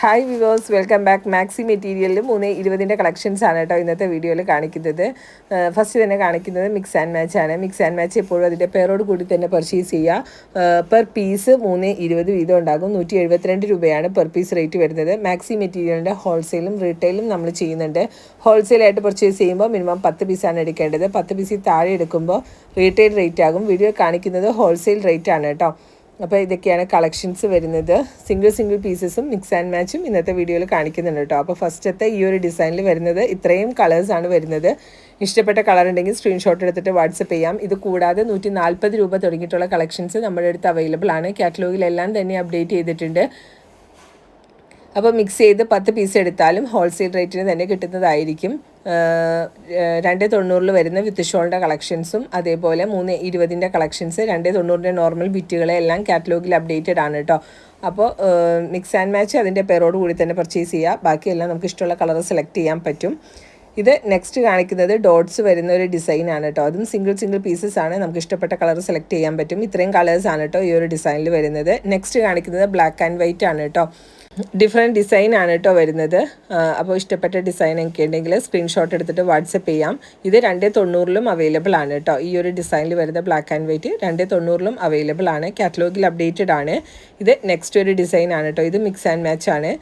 Hi viewers welcome back maxi മെറ്റീരിയലിൽ മൂന്ന് ഇരുപതിന്റെ collections ആണ് കേട്ടോ ഇന്നത്തെ വീഡിയോയിൽ കാണിക്കുന്നത്. ഫസ്റ്റ് തന്നെ കാണിക്കുന്നത് മിക്സ് ആൻഡ് മാച്ച് ആണ്. മിക്സ് ആൻഡ് മാച്ച് എപ്പോഴും അതിന്റെ പേരോട് കൂടി തന്നെ പർച്ചേസ് ചെയ്യുക. പെർ പീസ് മൂന്ന് ഇരുപത് വീതം ഉണ്ടാകും. നൂറ്റി എഴുപത്തിരണ്ട് രൂപയാണ് പെർ പീസ് റേറ്റ് വരുന്നത്. മാക്സി മെറ്റീരിയലിന്റെ ഹോൾസെയിലും റീറ്റെയിലും നമ്മൾ ചെയ്യുന്നുണ്ട്. ഹോൾസെയിലായിട്ട് പർച്ചേസ് ചെയ്യുമ്പോൾ മിനിമം പത്ത് പീസാണ് എടുക്കേണ്ടത്. പത്ത് പീസിൽ താഴെ എടുക്കുമ്പോൾ റീറ്റെയിൽ റേറ്റ് ആകും. വീഡിയോ കാണിക്കുന്നത് ഹോൾസെയിൽ റേറ്റ് ആണ് കേട്ടോ. അപ്പോൾ ഇതൊക്കെയാണ് കളക്ഷൻസ് വരുന്നത്. സിംഗിൾ സിംഗിൾ പീസസും മിക്സ് ആൻഡ് മാച്ചും ഇന്നത്തെ വീഡിയോയിൽ കാണിക്കുന്നുണ്ട് കേട്ടോ. അപ്പോൾ ഫസ്റ്റത്തെ ഈ ഒരു ഡിസൈനിൽ വരുന്നത് ഇത്രയും കളേഴ്സാണ് വരുന്നത്. ഇഷ്ടപ്പെട്ട കളർ ഉണ്ടെങ്കിൽ സ്ക്രീൻഷോട്ട് എടുത്തിട്ട് വാട്സപ്പ് ചെയ്യാം. ഇത് കൂടാതെ നൂറ്റി നാൽപ്പത് രൂപ തുടങ്ങിയിട്ടുള്ള കളക്ഷൻസ് നമ്മുടെ അടുത്ത് അവൈലബിൾ ആണ്. കാറ്റലോഗിലെല്ലാം തന്നെ അപ്ഡേറ്റ് ചെയ്തിട്ടുണ്ട്. അപ്പോൾ മിക്സ് ചെയ്ത് പത്ത് പീസ് എടുത്താലും ഹോൾസെയിൽ റേറ്റിന് തന്നെ കിട്ടുന്നതായിരിക്കും. രണ്ട് തൊണ്ണൂറിൽ വരുന്ന വിത്ത് ഷോളിന്റെ കളക്ഷൻസും അതേപോലെ മൂന്ന് ഇരുപതിന്റെ കളക്ഷൻസ് രണ്ട് തൊണ്ണൂറിന്റെ നോർമൽ ബിറ്റുകളെ എല്ലാം കാറ്റലോഗിൽ അപ്ഡേറ്റഡ് ആണ് കേട്ടോ. അപ്പോൾ മിക്സ് ആൻഡ് മാച്ച് അതിന്റെ പേരോട് കൂടി തന്നെ പർച്ചേസ് ചെയ്യുക ബാക്കിയെല്ലാം നമുക്ക് ഇഷ്ടമുള്ള കളർ സെലക്ട് ചെയ്യാൻ പറ്റും. ഇത് നെക്സ്റ്റ് കാണിക്കുന്നത് ഡോട്ട്സ് വരുന്ന ഒരു ഡിസൈൻ ആണ് കേട്ടോ. അതും സിംഗിൾ സിംഗിൾ പീസസ് ആണ്. നമുക്ക് ഇഷ്ടപ്പെട്ട കളർ സെലക്ട് ചെയ്യാൻ പറ്റും. ഇത്രയും കളേഴ്സ് ആണ് കേട്ടോ ഈ ഒരു ഡിസൈനിൽ വരുന്നത്. നെക്സ്റ്റ് കാണിക്കുന്നത് ബ്ലാക്ക് ആൻഡ് വൈറ്റ് ആണ് കേട്ടോ. ഡിഫറെന്റ് ഡിസൈൻ ആണ് കേട്ടോ വരുന്നത്. അപ്പോൾ ഇഷ്ടപ്പെട്ട ഡിസൈൻ ഒക്കെ ഉണ്ടെങ്കിൽ സ്ക്രീൻഷോട്ട് എടുത്തിട്ട് വാട്സപ്പ് ചെയ്യാം. ഇത് രണ്ടേ തൊണ്ണൂറിലും അവൈലബിൾ ആണ് കേട്ടോ. ഈ ഒരു ഡിസൈനിൽ വരുന്ന ബ്ലാക്ക് ആൻഡ് വൈറ്റ് രണ്ടേ തൊണ്ണൂറിലും അവൈലബിൾ ആണ്. കാറ്റലോഗിൽ അപ്ഡേറ്റഡ് ആണ്. ഇത് നെക്സ്റ്റ് ഒരു ഡിസൈൻ ആണ് കേട്ടോ. ഇത് മിക്സ് ആൻഡ് മാച്ച് ആണ്.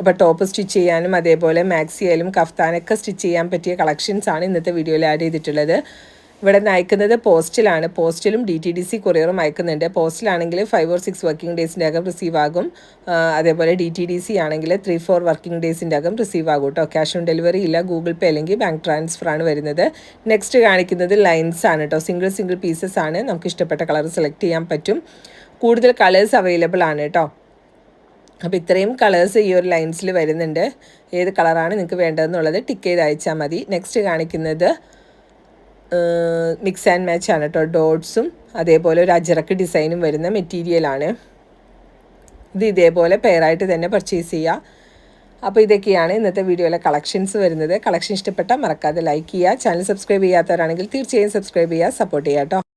അപ്പോൾ ടോപ്പ് സ്റ്റിച്ച് ചെയ്യാനും അതേപോലെ മാക്സി ആയാലും കഫ്താനൊക്കെ സ്റ്റിച്ച് ചെയ്യാൻ പറ്റിയ കളക്ഷൻസ് ആണ് ഇന്നത്തെ വീഡിയോയിൽ ആഡ് ചെയ്തിട്ടുള്ളത്. ഇവിടെ നിന്ന് അയക്കുന്നത് പോസ്റ്റിലാണ്. പോസ്റ്റിലും ഡി ടി ഡി സി കൊറിയറും അയക്കുന്നുണ്ട്. പോസ്റ്റിലാണെങ്കിൽ ഫൈവ് ഓർ സിക്സ് വർക്കിംഗ് ഡേയ്സിന്റെ അകം റിസീവ് ആകും. അതേപോലെ ഡി ടി ഡി സി ആണെങ്കിൽ ത്രീ ഫോർ വർക്കിംഗ് ഡേയ്സിന്റെ അകം റിസീവ് ആകും കേട്ടോ ക്യാഷ് ഓൺ ഡെലിവറി ഇല്ല ഗൂഗിൾ പേ അല്ലെങ്കിൽ ബാങ്ക് ട്രാൻസ്ഫർ ആണ് വരുന്നത്. നെക്സ്റ്റ് കാണിക്കുന്നത് ലൈൻസ് ആണ് കേട്ടോ സിംഗിൾ സിംഗിൾ പീസസ് ആണ്. നമുക്ക് ഇഷ്ടപ്പെട്ട കളർ സെലക്ട് ചെയ്യാൻ പറ്റും. കൂടുതൽ കളേഴ്സ് അവൈലബിൾ ആണ് കേട്ടോ അപ്പോൾ ഇത്രയും കളേഴ്സ് ഈ ഒരു ലൈൻസിൽ വരുന്നുണ്ട്. ഏത് കളറാണ് നിങ്ങൾക്ക് വേണ്ടതെന്നുള്ളത് ടിക്ക് ചെയ്ത് അയച്ചാൽ മതി. നെക്സ്റ്റ് കാണിക്കുന്നത് മിക്സ് ആൻഡ് മാച്ച് ആണ് കേട്ടോ ഡോട്ട്സും അതേപോലെ ഒരു അജറക്ക് ഡിസൈനും വരുന്ന മെറ്റീരിയലാണ് ഇത് ഇതേപോലെ പെയറായിട്ട് തന്നെ പർച്ചേസ് ചെയ്യുക അപ്പോൾ ഇതൊക്കെയാണ് ഇന്നത്തെ വീഡിയോയിലെ കളക്ഷൻസ് വരുന്നത്. കളക്ഷൻ ഇഷ്ടപ്പെട്ടാൽ മറക്കാതെ ലൈക്ക് ചെയ്യുക ചാനൽ സബ്സ്ക്രൈബ് ചെയ്യാത്തവരാണെങ്കിൽ തീർച്ചയായും സബ്സ്ക്രൈബ് ചെയ്യുക സപ്പോർട്ട് ചെയ്യാം കേട്ടോ